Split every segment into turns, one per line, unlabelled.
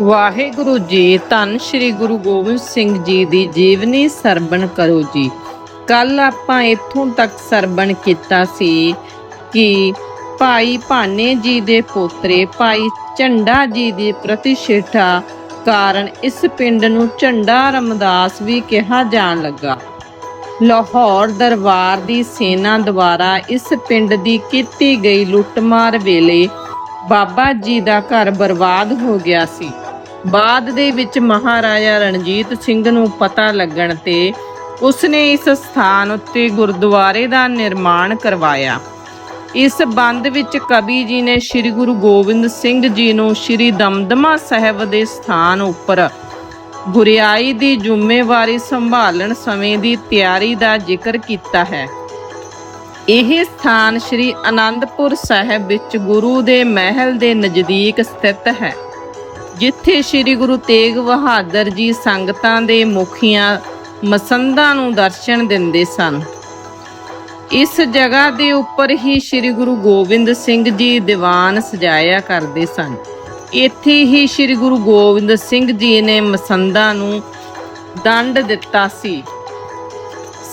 ਵਾਹਿਗੁਰੂ ਜੀ, ਧੰਨ ਸ਼੍ਰੀ ਗੁਰੂ ਗੋਬਿੰਦ ਸਿੰਘ ਜੀ ਦੀ ਜੀਵਨੀ ਸਰਵਣ ਕਰੋ ਜੀ। ਕੱਲ ਆਪਾਂ ਇੱਥੋਂ ਤੱਕ ਸਰਵਣ ਕੀਤਾ ਸੀ ਕਿ ਭਾਈ ਭਾਨੇ ਜੀ ਦੇ ਪੋਤਰੇ, ਭਾਈ ਝੰਡਾ ਜੀ ਦੀ ਪ੍ਰਤੀਸ਼ਠਾ ਕਾਰਨ ਇਸ ਪਿੰਡ ਨੂੰ ਝੰਡਾ ਰਮਦਾਸ ਵੀ ਕਿਹਾ ਜਾਣ ਲੱਗਾ। ਲਾਹੌਰ ਦਰਬਾਰ ਦੀ ਸੈਨਾ ਦੁਆਰਾ ਇਸ ਪਿੰਡ ਦੀ ਕੀਤੀ ਗਈ ਲੁੱਟਮਾਰ ਵੇਲੇ ਬਾਬਾ ਜੀ ਦਾ ਘਰ ਬਰਬਾਦ ਹੋ ਗਿਆ ਸੀ। ਬਾਅਦ ਦੇ ਵਿੱਚ ਮਹਾਰਾਜਾ ਰਣਜੀਤ ਸਿੰਘ ਨੂੰ ਪਤਾ ਲੱਗਣ ਤੇ ਉਸਨੇ ਇਸ ਸਥਾਨ ਉੱਤੇ ਗੁਰਦੁਆਰੇ ਦਾ ਨਿਰਮਾਣ ਕਰਵਾਇਆ। ਇਸ ਬੰਦ ਵਿੱਚ ਕਵੀ ਜੀ ਨੇ ਸ੍ਰੀ ਗੁਰੂ ਗੋਬਿੰਦ ਸਿੰਘ ਜੀ ਨੂੰ ਸ੍ਰੀ ਦਮਦਮਾ ਸਾਹਿਬ ਦੇ ਸਥਾਨ ਉੱਪਰ ਗੁਰਿਆਈ ਦੀ ਜ਼ਿੰਮੇਵਾਰੀ ਸੰਭਾਲਣ ਸਮੇਂ ਦੀ ਤਿਆਰੀ ਦਾ ਜ਼ਿਕਰ ਕੀਤਾ ਹੈ। ਇਹ ਸਥਾਨ ਸ੍ਰੀ ਅਨੰਦਪੁਰ ਸਾਹਿਬ ਵਿੱਚ ਗੁਰੂ ਦੇ ਮਹਿਲ ਦੇ ਨਜ਼ਦੀਕ ਸਥਿਤ ਹੈ। ਜਿੱਥੇ ਸ੍ਰੀ ਗੁਰੂ ਤੇਗ ਬਹਾਦਰ ਜੀ ਸੰਗਤਾਂ ਦੇ ਮੁਖੀਆਂ ਮਸੰਦਾਂ ਨੂੰ ਦਰਸ਼ਨ ਦਿੰਦੇ ਸਨ। ਇਸ ਜਗ੍ਹਾ ਦੇ ਉੱਪਰ ਹੀ ਸ੍ਰੀ ਗੁਰੂ ਗੋਬਿੰਦ ਸਿੰਘ ਜੀ ਦੀਵਾਨ ਸਜਾਇਆ ਕਰਦੇ ਸਨ। ਇੱਥੇ ਹੀ ਸ੍ਰੀ ਗੁਰੂ ਗੋਬਿੰਦ ਸਿੰਘ ਜੀ ਨੇ ਮਸੰਦਾਂ ਨੂੰ ਦੰਡ ਦਿੱਤਾ ਸੀ।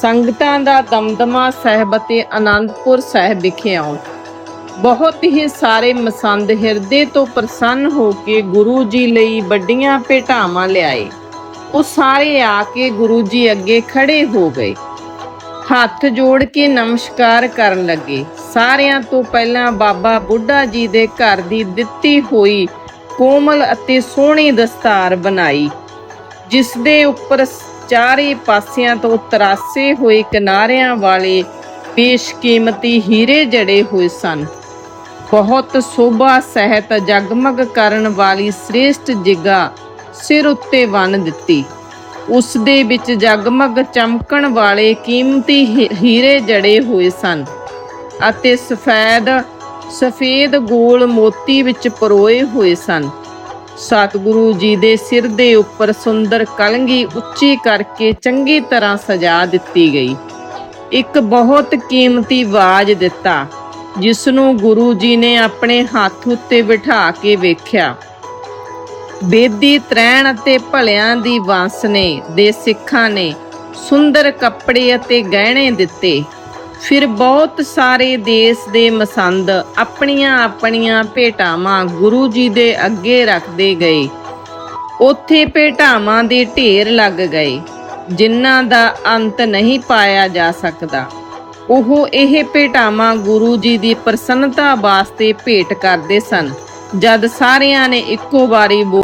ਸੰਗਤਾਂ ਦਾ ਦਮਦਮਾ ਸਾਹਿਬ ਅਤੇ ਅਨੰਦਪੁਰ ਸਾਹਿਬ ਵਿਖੇ ਆਉਣ। ਬਹੁਤ ਹੀ ਸਾਰੇ ਮਸੰਦ ਹਿਰਦੇ ਤੋਂ ਪ੍ਰਸੰਨ ਹੋ ਕੇ ਗੁਰੂ ਜੀ ਲਈ ਵੱਡੀਆਂ ਭੇਟਾਵਾਂ ਲਿਆਏ। ਉਹ ਸਾਰੇ ਆ ਕੇ ਗੁਰੂ ਜੀ ਅੱਗੇ ਖੜੇ ਹੋ ਗਏ। ਹੱਥ ਜੋੜ ਕੇ ਨਮਸਕਾਰ ਕਰਨ ਲੱਗੇ। ਸਾਰਿਆਂ ਤੋਂ ਪਹਿਲਾਂ ਬਾਬਾ ਬੁੱਢਾ ਜੀ ਦੇ ਘਰ ਦੀ ਦਿੱਤੀ ਹੋਈ ਕੋਮਲ ਅਤੇ ਸੋਹਣੀ ਦਸਤਾਰ ਬਣਾਈ, ਜਿਸ ਦੇ ਉੱਪਰ ਚਾਰੇ ਪਾਸਿਆਂ ਤੋਂ ਤਰਾਸੇ ਹੋਏ ਕਿਨਾਰਿਆਂ ਵਾਲੇ ਬੇਸ਼ਕੀਮਤੀ ਹੀਰੇ ਜੜੇ ਹੋਏ ਸਨ। ਬਹੁਤ ਸੋਭਾ ਸਹਿਤ ਜਗਮਗ ਕਰਨ ਵਾਲੀ ਸ੍ਰੇਸ਼ਟ ਜਿਗਾ ਸਿਰ ਉੱਤੇ ਬੰਨ ਦਿੱਤੀ। ਉਸ ਦੇ ਵਿੱਚ ਜਗਮਗ ਚਮਕਣ ਵਾਲੇ ਕੀਮਤੀ ਹੀਰੇ ਜੜੇ ਹੋਏ ਸਨ ਅਤੇ ਸਫੈਦ, ਸਫੇਦ ਗੋਲ ਮੋਤੀ ਵਿੱਚ ਪਰੋਏ ਹੋਏ ਸਨ। ਸਤਿਗੁਰੂ ਜੀ ਦੇ ਸਿਰ ਦੇ ਉੱਪਰ ਸੁੰਦਰ ਕਲੰਗੀ ਉੱਚੀ ਕਰਕੇ ਚੰਗੀ ਤਰ੍ਹਾਂ ਸਜਾ ਦਿੱਤੀ ਗਈ। ਇੱਕ ਬਹੁਤ ਕੀਮਤੀ ਬਾਜ ਦਿੱਤਾ। ਜਿਸ ਨੂੰ ਗੁਰੂ ਜੀ ਨੇ ਆਪਣੇ ਹੱਥ ਉੱਤੇ ਬਿਠਾ ਕੇ ਵੇਖਿਆ। ਬੇਦੀ ਤ੍ਰੈਣ ਅਤੇ ਭਲਿਆਂ ਦੀ ਵਾਂਸਣੇ ਦੇ ਸਿੱਖਾਂ ਨੇ ਸੁੰਦਰ ਕੱਪੜੇ ਅਤੇ ਗਹਿਣੇ ਦਿੱਤੇ। ਫਿਰ ਬਹੁਤ ਸਾਰੇ ਦੇਸ਼ ਦੇ ਮਸੰਦ ਆਪਣੀਆਂ ਆਪਣੀਆਂ ਭੇਟਾਵਾਂ ਗੁਰੂ ਜੀ ਦੇ ਅੱਗੇ ਰੱਖਦੇ ਗਏ। ਉੱਥੇ ਭੇਟਾਵਾਂ ਦੇ ਢੇਰ ਲੱਗ ਗਏ, ਜਿਨ੍ਹਾਂ ਦਾ ਅੰਤ ਨਹੀਂ ਪਾਇਆ ਜਾ ਸਕਦਾ। ਉਹ ਇਹ ਭੇਟਾਵਾਂ ਗੁਰੂ ਜੀ ਦੀ ਪ੍ਰਸੰਨਤਾ ਵਾਸਤੇ ਭੇਟ ਕਰਦੇ ਸਨ। ਜਦ ਸਾਰਿਆਂ ਨੇ ਇੱਕੋ ਵਾਰੀ ਬੋ